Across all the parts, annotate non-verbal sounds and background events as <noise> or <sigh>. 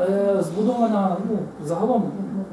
Е, збудована ну, загалом ну,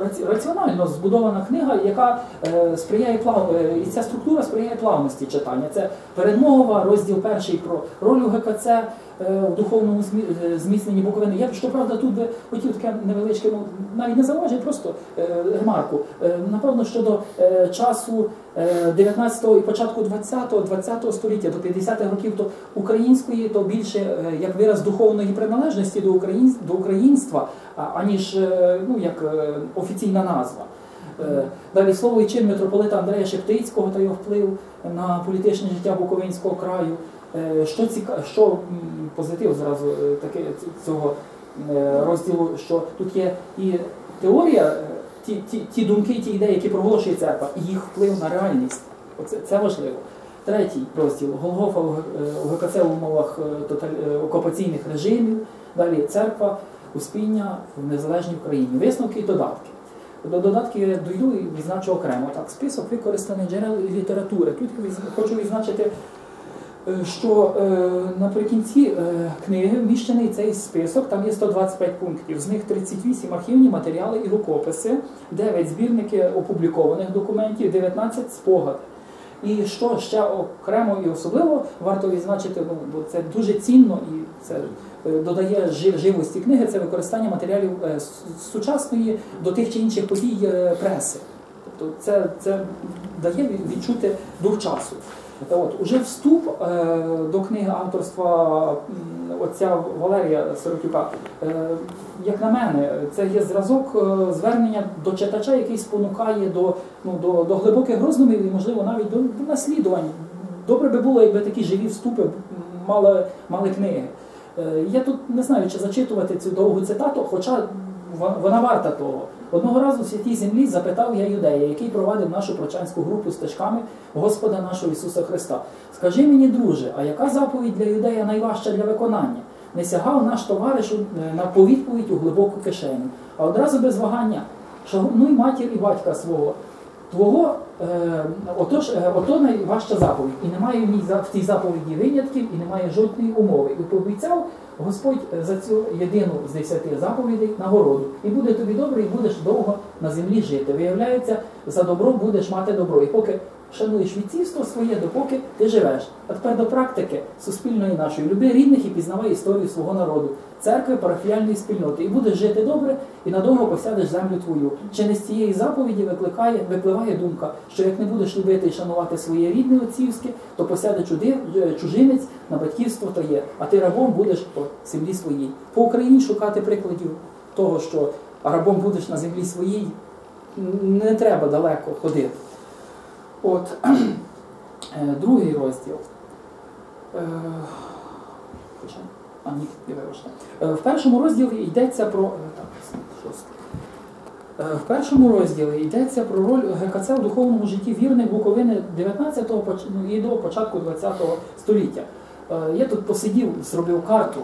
раці- раціонально збудована книга, яка е, сприяє плав... е, і ця структура сприяє плавності читання. Це передмова, розділ перший про роль УГКЦ е, в духовному е, зміцненні Буковини. Я щоправда тут би хотів таке невеличке, ну навіть не зауваження, просто е, ремарку. Е, напевно, щодо е, часу е, 19-го і початку 20-го, 20-го століття до 50-х років, то української, то більше е, як вираз духовної приналежності до україн... до українства, аніж е, ну, як е, офіційна назва. Е, Далі слово і чин митрополита Андрея Шептицького та його вплив на політичне життя Буковинського краю. Е, Що ціка... що позитив зразу е, таке цього е, розділу, що тут є і теорія, ті, ті, ті думки, ті ідеї, які проголошує церква, і їх вплив на реальність. Оце це важливо. Третій розділ Голгофа у ГКЦ в умовах тоталь- окупаційних режимів. Далі церква, успіння в незалежній Україні. Висновки і додатки. До додатків я дойду і відзначу окремо. Так, список використаних джерел літератури. Тут хочу відзначити, що е, наприкінці е, книги вміщений цей список, там є 125 пунктів, з них 38 архівні матеріали і рукописи, 9 збірники опублікованих документів, 19 спогад. І що ще окремо і особливо варто відзначити, ну, бо це дуже цінно і це е, додає живості книги, це використання матеріалів е, сучасної до тих чи інших подій е, преси. Тобто це, це дає відчути дух часу. От, уже вступ е, до книги авторства отця Валерія Сиротюка, е, як на мене, це є зразок е, звернення до читача, який спонукає до, ну, до, до глибоких роздумів і, можливо, навіть до, до наслідувань. Добре би було, якби такі живі вступи мали, мали книги. Я тут не знаю, чи зачитувати цю довгу цитату, хоча вона варта того. Одного разу в святій землі запитав я юдея, який провадив нашу прочанську групу стежками Господа нашого Ісуса Христа. Скажи мені, друже, а яка заповідь для юдея найважча для виконання? Не сягав наш товариш у- на повідповідь у глибоку кишеню, а одразу без вагання шагнуй матір і батька свого. Твого, е, отож, е, ото найважча заповідь, і немає в ній в цій заповіді винятків, і немає жодної умови. І пообіцяв Господь е, за цю єдину з десяти заповідей нагороду. І буде тобі добре, і будеш довго на землі жити. Виявляється, за добро будеш мати добро. І поки шануєш відцівство своє, допоки ти живеш. А тепер до практики суспільної нашої. Люби рідних і пізнавай історію свого народу, церкви, парафіяльної спільноти. І будеш жити добре, і надовго посядеш землю твою. Чи не з цієї заповіді викликає, випливає думка, що як не будеш любити і шанувати своє рідне отцівське, то посяде е, чужинець на батьківство твоє, а ти рабом будеш по землі своїй. По Україні шукати прикладів того, що рабом будеш на землі своїй, не треба далеко ходити. От <clears throat> е, другий розділ. Е, а ні. Е, В першому розділі йдеться про. В першому розділі йдеться про роль ГКЦ в духовному житті вірних Буковини 19-го ну, і до початку 20-го століття. Я тут посидів, зробив карту.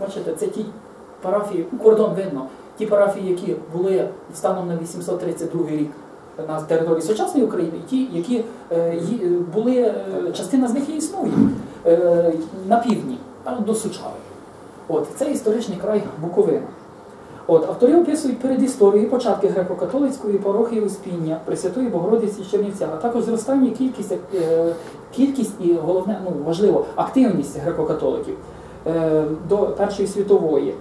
Бачите, це ті парафії, кордон видно, ті парафії, які були станом на 832 рік на території сучасної України, ті, які е, е, були, е, частина з них і існує е, на півдні, до Сучави. От, це історичний край Буковина. От, автори описують передісторію і початки греко-католицької парохії Успіння, Пресвятої Богородиці в Чернівцях, а також зростання кількість, е, кількість і головне, ну важливо, активність греко-католиків е, до Першої світової.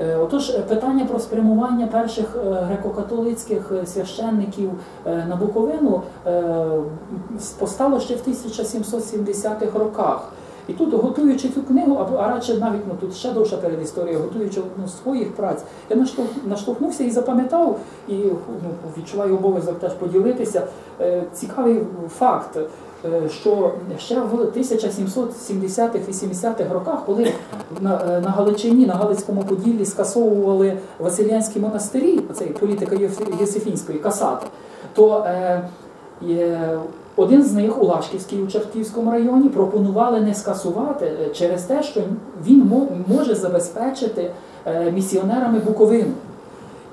Е, Отож, е, питання про спрямування перших е, греко-католицьких священників на Буковину постало ще в 1770-х роках. І тут, готуючи цю книгу, а радше навіть ну, тут ще довша передісторія, готуючи ну, своїх праць, я наштовх- наштовхнувся і запам'ятав, і ну, відчуваю обов'язок теж поділитися. Цікавий факт, що ще в 1770-80-х роках, коли на, е, на Галичині, на Галицькому Поділлі скасовували Василянські монастирі, оцей політика Єсифінської касати, то е, один з них у Лашківській у Чарківському районі пропонували не скасувати е, через те, що він може забезпечити е, місіонерами Буковину.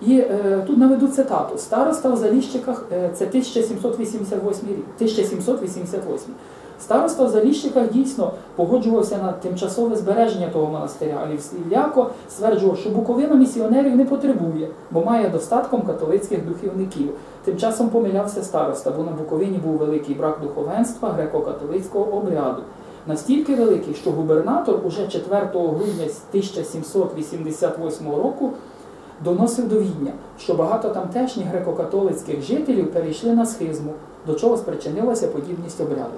І е, тут наведу цитату. Староста в Заліщиках, е, це 1788 рік. 1788. Староста в Заліщиках дійсно погоджувався на тимчасове збереження того монастиря, але всіляко стверджував, що Буковина місіонерів не потребує, бо має достатком католицьких духовників. Тим часом помилявся староста, бо на Буковині був великий брак духовенства греко-католицького обряду. Настільки великий, що губернатор уже 4 грудня 1788 року доносив до Відня, що багато тамтешніх греко-католицьких жителів перейшли на схизму, до чого спричинилася подібність обряду.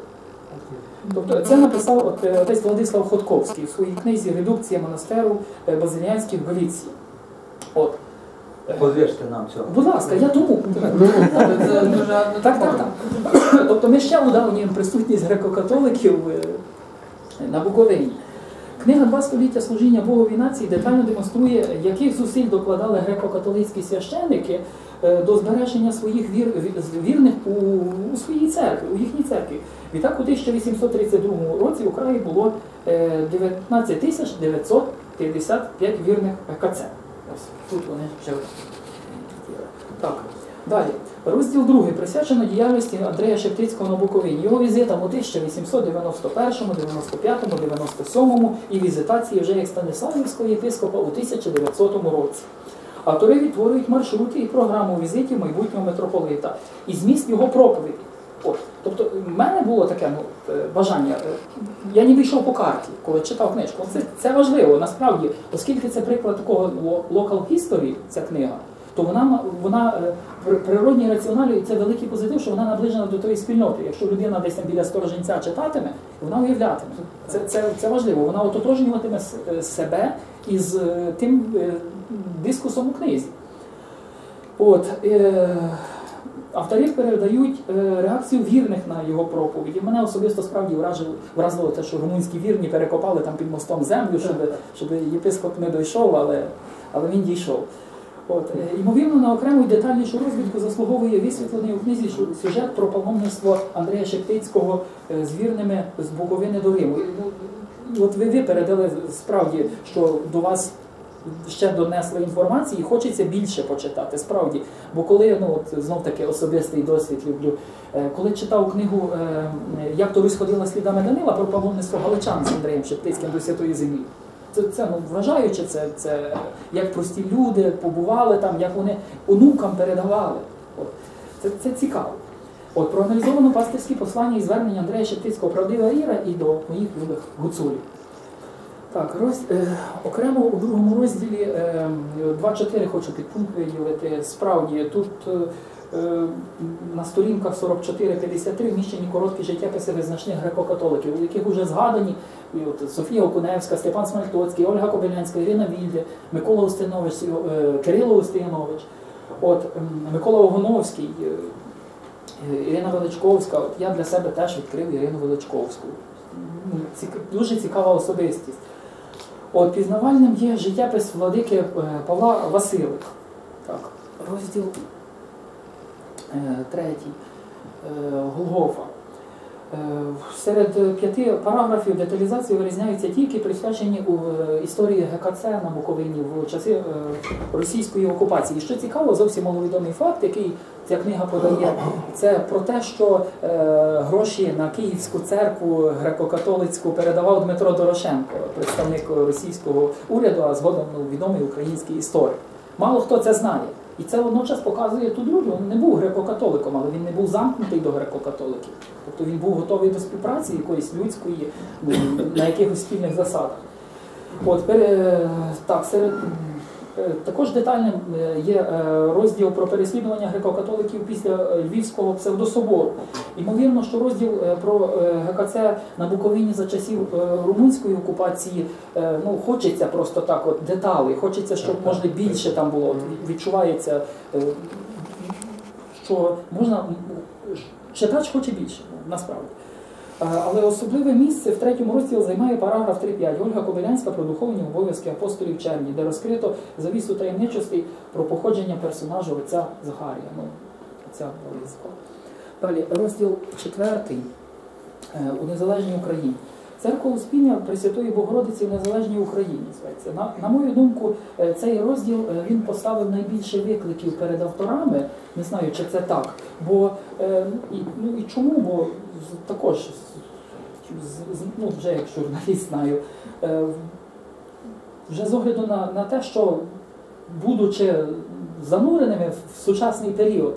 Тобто це написав от, е, отець Владислав Ходковський в своїй книзі Редукція монастиру е, базиліанських в Галіції. От. Е, Позвіжте нам цього. Будь ласка, я тому. Так, так, так. Тобто ми ще удавнюємо присутність греко-католиків на Буковині. Книга Два століття служіння Богові нації детально демонструє, яких зусиль докладали греко-католицькі священники е, до збереження своїх вір, вірних у, у своїй церкві, у їхній церкві. Відтак у 1832 році у краї було е, 19 тисяч 955 вірних КЦ. Ось тут вони жили. Так, далі. Розділ 2 присвячено діяльності Андрея Шептицького на Буковині, його візитам у 1891, 95, 97 і візитації вже як Станиславівського єпископа у 1900 році. Автори відтворюють маршрути і програму візитів майбутнього митрополита і зміст його проповіді. От, тобто, в мене було таке ну, е, бажання. Я ніби йшов по карті, коли читав книжку. Це, це важливо, насправді, оскільки це приклад такого local history, ця книга, то вона, вона е, природній раціоналі, і це великий позитив, що вона наближена до тої спільноти. Якщо людина десь там біля стороженця читатиме, вона уявлятиме. Це, це, це важливо. Вона ототожнюватиме е, себе із е, тим дискусом у книзі. От, е, автори передають реакцію вірних на його проповіді. Мене особисто справді вражило, вразило те, що румунські вірні перекопали там під мостом землю, щоб, щоб єпископ не дійшов, але, але він дійшов. От, е, ймовірно, на окрему і детальнішу розвідку заслуговує висвітлений у книзі сюжет про паломництво Андрея Шептицького е, з вірними з Буковини до Риму. От ви, ви передали справді, що до вас ще донесли інформації, і хочеться більше почитати. Справді, бо коли ну от знов таки особистий досвід люблю. Е, Коли читав книгу Як то ходила слідами Данила про паломництво галичан з Андреєм Шептицьким до Святої Землі. Це, це ну, вражаюче, це, це як прості люди побували там, як вони онукам передавали. От. Це, це цікаво. От, проаналізовано пастирські послання і звернення Андрея Шептицького правдива віра і до моїх любих гуцулів. Так, роз, е, окремо у другому розділі е, 2.4 хочу підпункт виділити. Справді тут е, на сторінках 44-53 вміщені короткі життєписи визначних греко-католиків, у яких вже згадані от Софія Окуневська, Степан Смальтоцький, Ольга Кобилянська, Ірина Вільде, Микола Устинович, е, Кирило Устинович, от, Микола Огоновський, е, е, Ірина Величковська. От я для себе теж відкрив Ірину Величковську. Дуже цікава особистість. От пізнавальним є життєпис владики е, Павла Василика. Так, розділ е, третій. Е, Голгофа. Е, Серед п'яти параграфів деталізації вирізняються тільки присвячені у е, історії ГКЦ на Буковині в часи е, російської окупації. Що цікаво, зовсім маловідомий факт, який ця книга подає, це про те, що е, гроші на Київську церкву греко-католицьку передавав Дмитро Дорошенко, представник російського уряду, а згодом ну, відомий український історик. Мало хто це знає. І це водночас показує ту дружбу. Він не був греко-католиком, але він не був замкнутий до греко-католиків. Тобто він був готовий до співпраці якоїсь людської ну, на якихось спільних засадах. От, так, серед, також детальним е, є е, розділ про переслідування греко-католиків після е, Львівського псевдособору. Ймовірно, що розділ е, про е, ГКЦ на Буковині за часів е, румунської окупації е, ну, хочеться просто так, от деталей, хочеться, щоб можна більше там було. Відчувається, е, що можна читач хоче більше, насправді. Е, Але особливе місце в третьому розділі займає параграф 3.5 Ольга Кобилянська про духовні обов'язки апостолів Черні, де розкрито завісу таємничостей про походження персонажу отця Захарія, ну, отця. Далі, розділ 4 у незалежній Україні. Церква Успіння Пресвятої Богородиці в незалежній Україні. зветься. На, на мою думку, е, цей розділ е, він поставив найбільше викликів перед авторами. Не знаю, чи це так. Бо е, і, ну, і чому? Бо також ну, вже як журналіст знаю, вже з огляду на, на те, що будучи зануреними в сучасний період,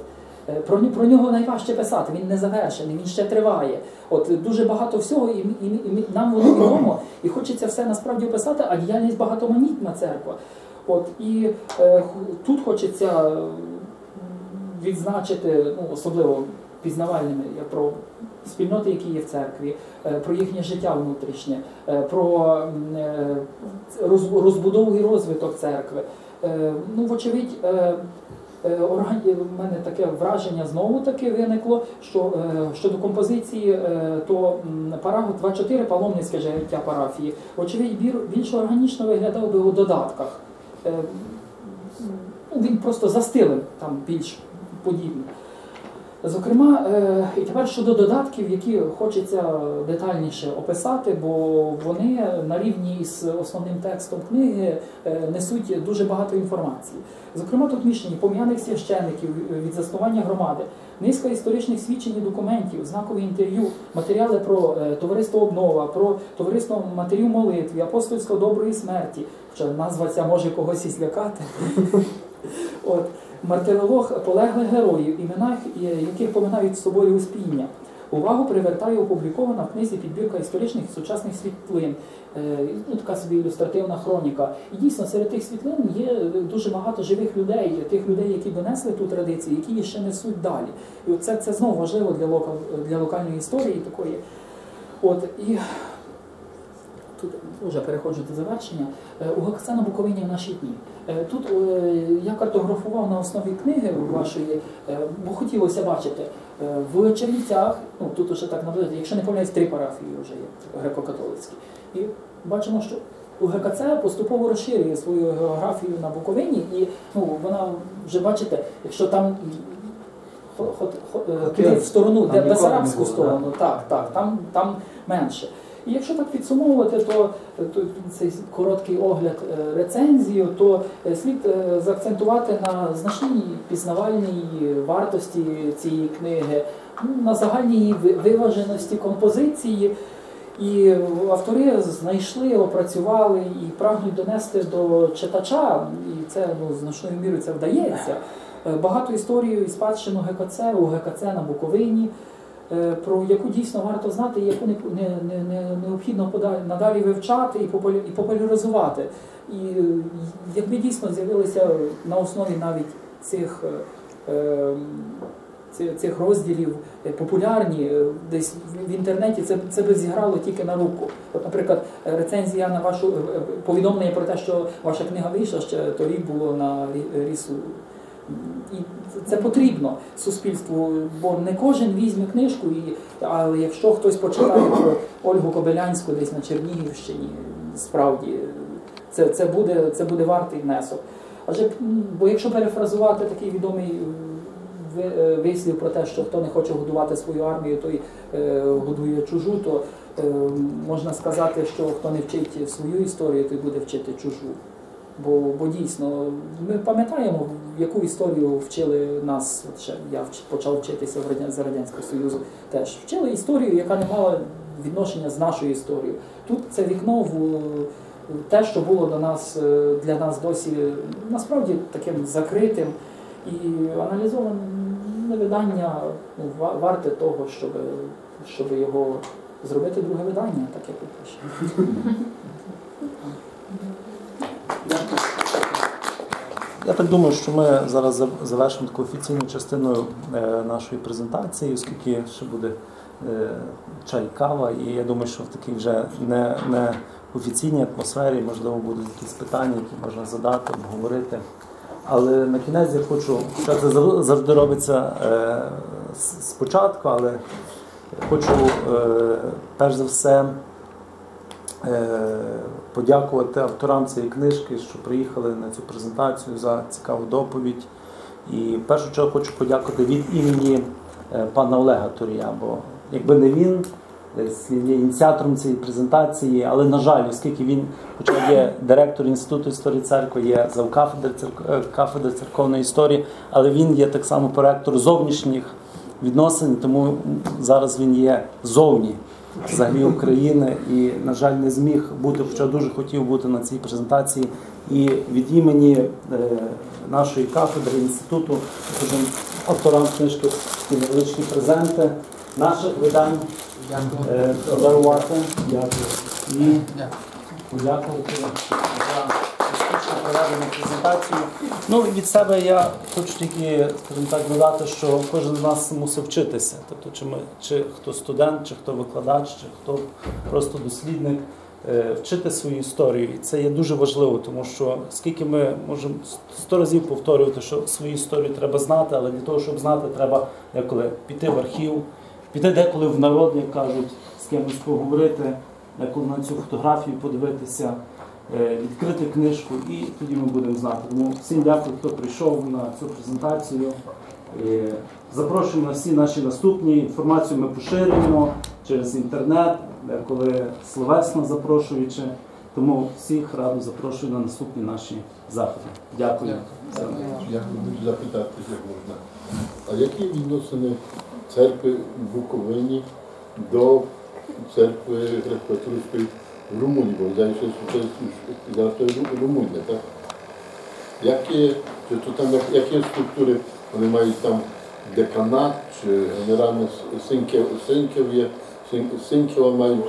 про, про нього найважче писати, він не завершений, він ще триває. От дуже багато всього, і, і, і нам воно відомо, і хочеться все насправді описати, а діяльність багатоманітна церква. От і е, тут хочеться е, відзначити, ну особливо пізнавальними про спільноти, які є в церкві, е, про їхнє життя внутрішнє, е, про е, розбудову і розвиток церкви. Е, Ну, вочевидь, е, е, в мене таке враження знову таки виникло, що е, щодо композиції, е, то параграф 2.4 паломницьке життя парафії, очевидь, більш органічно виглядав би у додатках. Е, ну, Він просто за там більш подібний. Зокрема, е, і тепер щодо додатків, які хочеться детальніше описати, бо вони на рівні з основним текстом книги е, несуть дуже багато інформації. Зокрема, тут міщені пом'яних священиків від заснування громади, низка історичних свідчень і документів, знакові інтерв'ю, матеріали про е, товариство обнова, про товариство матерів молитві, апостольство доброї смерті. Хоча назва ця може когось і злякати. <laughs> Мартиролог полеглих героїв, імена е, яких поминають собою успіння. Увагу привертає опублікована в книзі підбірка історичних і сучасних світлин. Е, Ну, така собі ілюстративна хроніка. І дійсно серед тих світлин є дуже багато живих людей, тих людей, які донесли ту традицію, які її ще несуть далі. І це, це знову важливо для, локал, для локальної історії такої. От, і вже переходжу до завершення. Е, У ГКЦ на Буковині в наші дні. Е, Тут е, я картографував на основі книги вашої, бо хотілося бачити в Чернівцях, ну тут уже так наблизити, якщо не помиляюсь, три парафії вже є греко-католицькі. І бачимо, що у ГКЦ поступово розширює свою географію на Буковині, і ну, вона вже бачите, якщо там хо- хо- хо- е, в сторону, Там де Бесарабську сторону, так, так, там, там менше. І якщо так підсумовувати, то, то цей короткий огляд е, рецензію, то е, слід е, заакцентувати на значній пізнавальній вартості цієї книги, ну, на загальній виваженості композиції. І автори знайшли, опрацювали і прагнуть донести до читача, і це ну, значною мірою це вдається. Багато історію і спадщину ГКЦ у ГКЦ на Буковині, про яку дійсно варто знати, яку не, не, не, не- необхідно надалі вивчати і, популяризувати. І е, якби дійсно з'явилися на основі навіть цих. е, е, ці- цих розділів е, популярні е, десь в- інтернеті, це, це би зіграло тільки на руку. От, наприклад, е, рецензія на вашу е, е, повідомлення про те, що ваша книга вийшла ще торік було на рі- рісу. І це потрібно суспільству, бо не кожен візьме книжку, і, але якщо хтось почитає про Ольгу Кобилянську десь на Чернігівщині, справді це, це, буде, це буде вартий внесок. Адже, бо якщо перефразувати такий відомий е, ви- вислів про те, що хто не хоче годувати свою армію, той е, годує чужу, то е, можна сказати, що хто не вчить свою історію, той буде вчити чужу. Бо, бо дійсно, ми пам'ятаємо, яку історію вчили нас, от ще я почав вчитися за Радянського Союзу, теж вчили історію, яка не мала відношення з нашою історією. Тут це вікно в те, що було до нас е, для нас досі насправді таким закритим і аналізоване видання ну, варте того, щоб, щоб його зробити друге видання, так як ви пишете. <laughs> Я так думаю, що ми зараз завершимо таку офіційну частину е, нашої презентації, оскільки ще буде е, чай, кава, і я думаю, що в такій вже не, не офіційній атмосфері, можливо, будуть якісь питання, які можна задати, обговорити. Але на кінець я хочу, що це завжди робиться е, спочатку, але хочу перш за все подякувати авторам цієї книжки, що приїхали на цю презентацію за цікаву доповідь. І в першу чергу хочу подякувати від імені е, пана Олега Турія, бо якби не він, є ініціатором цієї презентації, але, на жаль, оскільки він, хоча є директор Інституту історії церкви, є е, кафедри церковної історії, але він є так само проректор зовнішніх відносин, тому зараз він є зовні. Взагалі України і, на жаль, не зміг бути, хоча дуже хотів бути на цій презентації. І від імені е, нашої кафедри інституту скажімо, авторам книжки і невеличкі презенти наших видань е. Дякую. І подякувати проведену презентацію. Ну, від себе я хочу тільки, скажімо так, додати, що кожен з нас мусив вчитися. Тобто, чи, ми, чи хто студент, чи хто викладач, чи хто просто дослідник, е, вчити свою історію. І це є дуже важливо, тому що скільки ми можемо сто разів повторювати, що свою історію треба знати, але для того, щоб знати, треба деколи піти в архів, піти деколи в народ, як кажуть, з кимось поговорити, деколи на цю фотографію подивитися, відкрити книжку, і тоді ми будемо знати. Тому всім дякую, хто прийшов на цю презентацію. Е, Запрошуємо на всі наші наступні. Інформацію ми поширюємо через інтернет, коли словесно запрошуючи. Тому всіх радо запрошую на наступні наші заходи. Дякую. Я хочу запитати, як можна. А які відносини церкви в Буковині до церкви греко-католицької в Румунії? Бо здається, що це зараз Румунія, так? Які, чи то там, які структури вони мають там деканат, чи генеральне синків, синків є, син- синківа мають?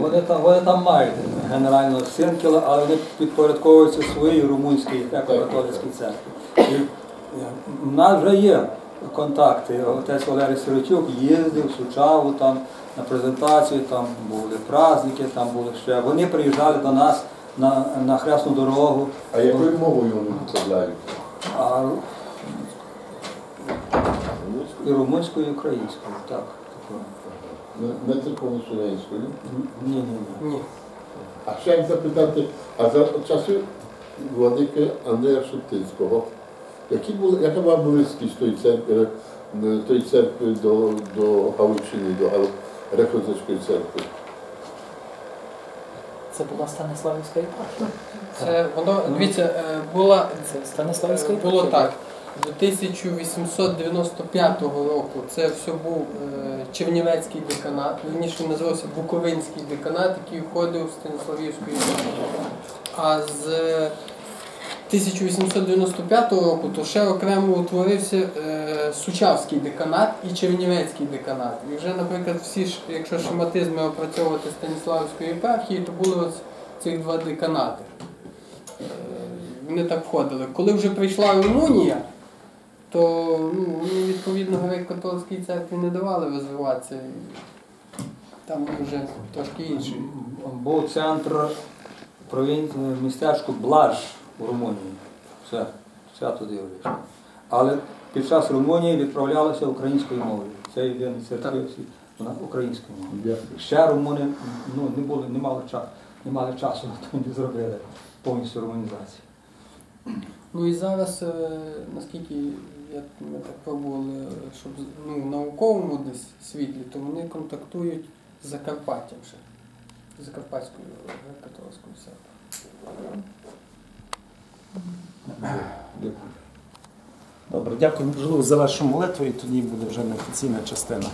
Вони там, вони там мають генерального синкіла, але вони підпорядковуються своїй румунській греко-католицькій церкві. І в нас вже є контакти. Отець Валерій Сиротюк їздив, Сучаву там на презентацію, там були праздники, там були ще. Вони приїжджали до нас на, на хресну дорогу. А якою мовою вони викладають? А і румунською, і українською. Так. такою. Не, не церковно-слов'янською? Ні, ні, ні. Ні. А ще як запитати, а за часи владики Андрія Шептицького, які були, яка була близькість тої церкви, е, тої церкви до, до Галичини, до Гал- Греко-Католицької церкви? Це була Станиславівська єпархія. Це воно, дивіться, е, була, Це Станиславівська е, єпархія. було так. До 1895 року це все був е, Чернівецький деканат, вірніше він називався Буковинський деканат, який входив в Станіславівську єпархію. А з 1895 року то ще окремо утворився е, Сучавський деканат і Чернівецький деканат. І вже, наприклад, всі якщо шематизми опрацьовувати Станіславської єпархії, то були ось цих два деканати. Е, Вони так входили. Коли вже прийшла Румунія, то ну, вони, відповідно греко-католицькій церкві не давали розвиватися. Там вже трошки інші. Був центр провінції, містечко Блаж у Румунії. Все, все туди вийшло. Але під час Румунії відправлялися українською мовою. Це церкви всі, вона українською мовою. Ще румуни ну, не, були, не, мали часу, не мали часу то не зробили повністю румунізацію. Ну і зараз, е, наскільки я, ми так пробували, щоб ну, в науковому десь світлі, то вони контактують з Закарпаттям ще. З Закарпатською католицькою церквою. Добре, дякую. Можливо, вашу молитву і тоді буде вже неофіційна частина.